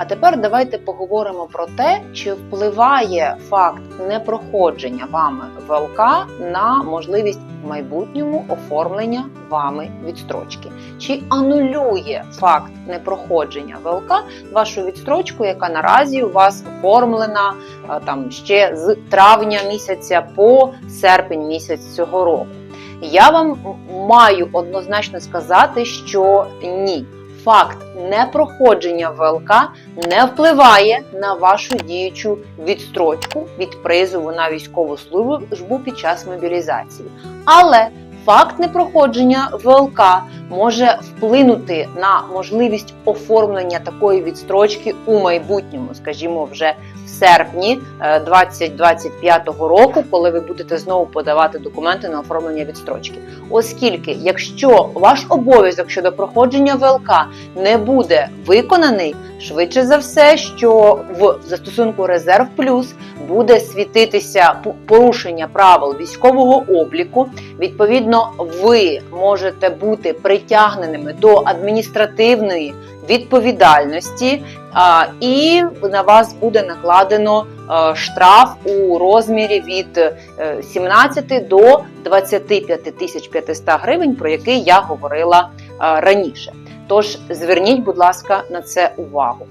А тепер давайте поговоримо про те, чи впливає факт непроходження вами ВЛК на можливість в майбутньому оформлення вами відстрочки. Чи анулює факт непроходження ВЛК вашу відстрочку, яка наразі у вас оформлена там ще з травня місяця по серпень місяць цього року? Я вам маю однозначно сказати, що ні. Факт непроходження ВЛК не впливає на вашу діючу відстрочку від призову на військову службу під час мобілізації. Але факт непроходження ВЛК може вплинути на можливість оформлення такої відстрочки у майбутньому, скажімо, вже в серпні е, 2025 року, коли ви будете знову подавати документи на оформлення відстрочки. Оскільки, якщо ваш обов'язок щодо проходження ВЛК не буде виконаний, швидше за все, що в застосунку Резерв Плюс буде світитися порушення правил військового обліку. Відповідно, ви можете бути притягненими до адміністративної відповідальності, і на вас буде накладено е, штраф у розмірі від е, 17 до 25 тисяч 500 гривень, про який я говорила е, раніше. Тож зверніть, будь ласка, на це увагу.